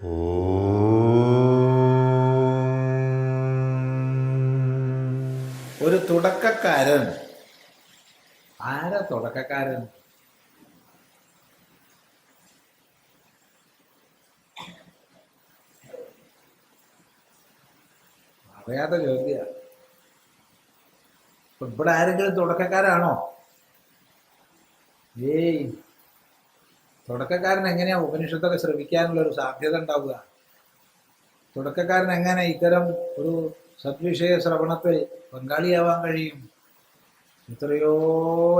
ഒരു തുടക്കക്കാരൻ. ആരാ തുടക്കക്കാരൻ? അറിയാത്ത ചോദ്യ. ഇവിടെ ആരെങ്കിലും തുടക്കക്കാരാണോ? ഏയ്. തുടക്കക്കാരൻ എങ്ങനെയാ ഉപനിഷത്തൊക്കെ ശ്രമിക്കാനുള്ള ഒരു സാധ്യത ഉണ്ടാവുക? തുടക്കക്കാരൻ എങ്ങനെ ഇത്തരം ഒരു സദ്വിഷയ ശ്രവണത്തിൽ പങ്കാളിയാവാൻ കഴിയും? എത്രയോ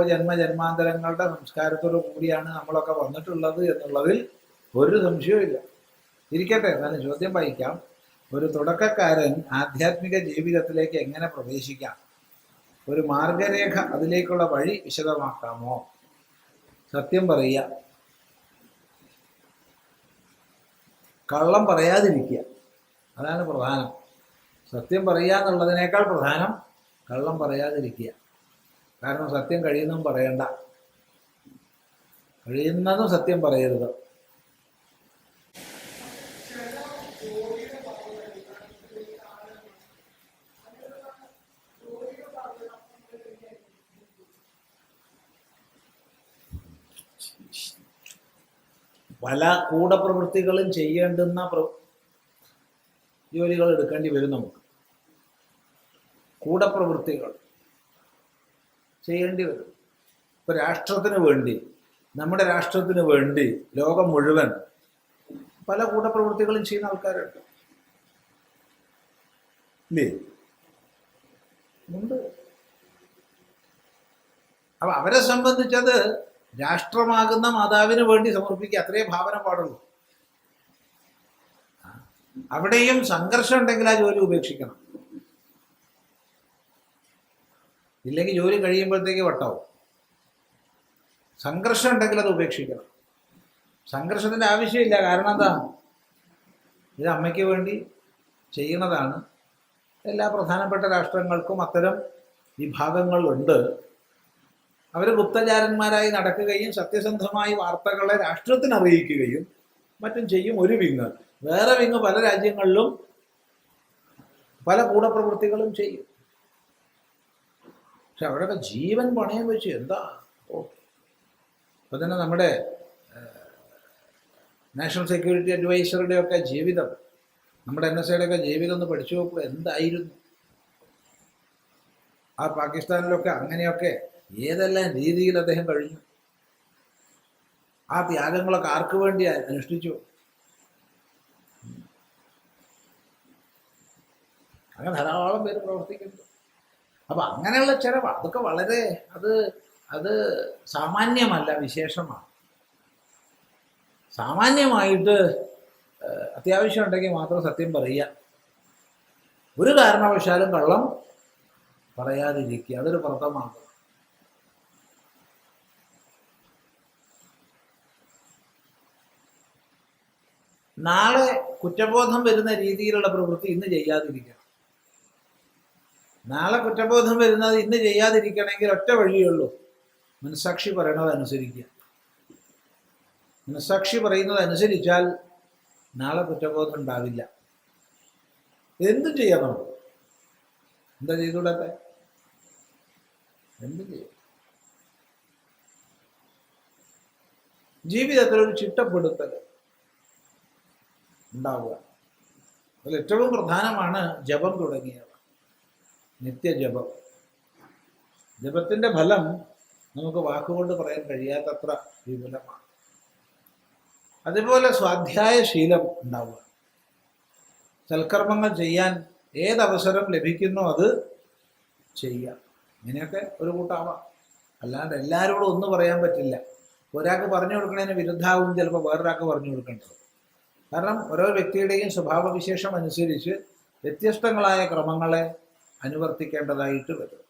ജന്മജന്മാന്തരങ്ങളുടെ സംസ്കാരത്തോടു കൂടിയാണ് നമ്മളൊക്കെ വന്നിട്ടുള്ളത് എന്നുള്ളതിൽ ഒരു സംശയവുമില്ല ഇരിക്കട്ടെ എന്നാലും ചോദ്യം വായിക്കാം ഒരു തുടക്കക്കാരൻ ആധ്യാത്മിക ജീവിതത്തിലേക്ക് എങ്ങനെ പ്രവേശിക്കാം? ഒരു മാർഗരേഖ അതിലേക്കുള്ള വഴി വിശദമാക്കാമോ? സത്യം പറയുക. കള്ളം പറയാതിരിക്കുക. അതാണ് പ്രധാനം. സത്യം പറയുക എന്നുള്ളതിനേക്കാൾ പ്രധാനം കള്ളം പറയാതിരിക്കുക. കാരണം സത്യം കഴിയുന്നതും പറയണ്ട. കഴിയുന്നതും സത്യം പറയരുത്. പല കൂടപ്രവൃത്തികളും ചെയ്യേണ്ടുന്ന ജോലികൾ എടുക്കേണ്ടി വരും നമുക്ക്. കൂടപ്രവൃത്തികൾ ചെയ്യേണ്ടി വരും. ഇപ്പൊ രാഷ്ട്രത്തിന് വേണ്ടി നമ്മുടെ രാഷ്ട്രത്തിന് വേണ്ടി ലോകം മുഴുവൻ പല കൂടപ്രവൃത്തികളും ചെയ്യുന്ന ആൾക്കാരുണ്ട്. ഇല്ലേ? അപ്പൊ അവരെ സംബന്ധിച്ചത് രാഷ്ട്രമാകുന്ന മാതാവിന് വേണ്ടി സമർപ്പിക്കുക. അത്രേ ഭാവന പാടുള്ളൂ. അവിടെയും സംഘർഷം ഉണ്ടെങ്കിൽ ആ ജോലി ഉപേക്ഷിക്കണം. ഇല്ലെങ്കിൽ ജോലി കഴിയുമ്പോഴത്തേക്ക് വട്ടാവും. സംഘർഷം ഉണ്ടെങ്കിൽ അത് ഉപേക്ഷിക്കണം. സംഘർഷത്തിന്റെ ആവശ്യമില്ല. കാരണം എന്താ? ഇത് അമ്മയ്ക്ക് വേണ്ടി ചെയ്യുന്നതാണ്. എല്ലാ പ്രധാനപ്പെട്ട രാഷ്ട്രങ്ങൾക്കും അത്തരം വിഭാഗങ്ങളുണ്ട് അവർ ഗുപ്തചാരന്മാരായി നടക്കുകയും സത്യസന്ധമായി വാർത്തകളെ രാഷ്ട്രത്തിന് അറിയിക്കുകയും മറ്റും ചെയ്യും ഒരു വിങ്. വേറെ വിങ് പല രാജ്യങ്ങളിലും പല കൂടപ്രവൃത്തികളും ചെയ്യും. പക്ഷെ അവിടെയൊക്കെ ജീവൻ പണയം വെച്ച് എന്താ? ഓ ഇപ്പൊ തന്നെ നമ്മുടെ നാഷണൽ സെക്യൂരിറ്റി അഡ്വൈസറുടെ ഒക്കെ ജീവിതം നമ്മുടെ എൻ എസ് ഒക്കെ ജീവിതം ഒന്ന് പഠിച്ചു നോക്കുക എന്തായിരുന്നു? ആ പാകിസ്ഥാനിലൊക്കെ അങ്ങനെയൊക്കെ ഏതെല്ലാം രീതിയിൽ അദ്ദേഹം കഴിഞ്ഞു? ആ ത്യാഗങ്ങളൊക്കെ ആർക്കു വേണ്ടി അനുഷ്ഠിച്ചു? അങ്ങനെ ധാരാളം പേര് പ്രവർത്തിക്കുന്നു അപ്പൊ അങ്ങനെയുള്ള ചിലവ് അതൊക്കെ വളരെ അത് അത് സാമാന്യമല്ല വിശേഷമാണ്. സാമാന്യമായിട്ട് അത്യാവശ്യം ഉണ്ടെങ്കിൽ മാത്രം സത്യം പറയുക. ഒരു കാരണവശാലും കള്ളം പറയാതിരിക്കുക. അതൊരു വ്രതമാണ് നാളെ കുറ്റബോധം വരുന്ന രീതിയിലുള്ള പ്രവൃത്തി ഇന്ന് ചെയ്യാതിരിക്കണം. നാളെ കുറ്റബോധം വരുന്നത് ഇന്ന് ചെയ്യാതിരിക്കണമെങ്കിൽ ഒറ്റ വഴിയുള്ളൂ മനസാക്ഷി പറയണത് അനുസരിക്കുക. മനസാക്ഷി പറയുന്നത് അനുസരിച്ചാൽ നാളെ കുറ്റബോധം ഉണ്ടാവില്ല. എന്തും ചെയ്യാം എന്താ ചെയ്തുകൂടാത്തെ എന്തും ചെയ്യാം ജീവിതത്തിൽ ഒരു ചിട്ടപ്പെടുത്തൽ ഉണ്ടാവുക. അതിൽ ഏറ്റവും പ്രധാനമാണ് ജപം തുടങ്ങിയവ. നിത്യജപം. ജപത്തിന്റെ ഫലം നമുക്ക് വാക്കുകൊണ്ട് പറയാൻ കഴിയാത്തത്ര വിപുലമാണ്. അതുപോലെ സ്വാധ്യായ ശീലം ഉണ്ടാവുക. സൽക്കർമ്മങ്ങൾ ചെയ്യാൻ ഏതവസരം ലഭിക്കുന്നോ അത് ചെയ്യുക. ഇങ്ങനെയൊക്കെ ഒരു കൂട്ടാവാം. അല്ലാണ്ട് എല്ലാവരോടും ഒന്നും പറയാൻ പറ്റില്ല. ഒരാൾക്ക് പറഞ്ഞു കൊടുക്കണതിന് വിരുദ്ധാവും ചിലപ്പോൾ വേറൊരാൾക്ക് പറഞ്ഞു കൊടുക്കേണ്ടത്. കാരണം ഓരോ വ്യക്തിയുടെയും സ്വഭാവവിശേഷം അനുസരിച്ച് വ്യത്യസ്തങ്ങളായ ക്രമങ്ങളെ അനുവർത്തിക്കേണ്ടതായിട്ട് വരും.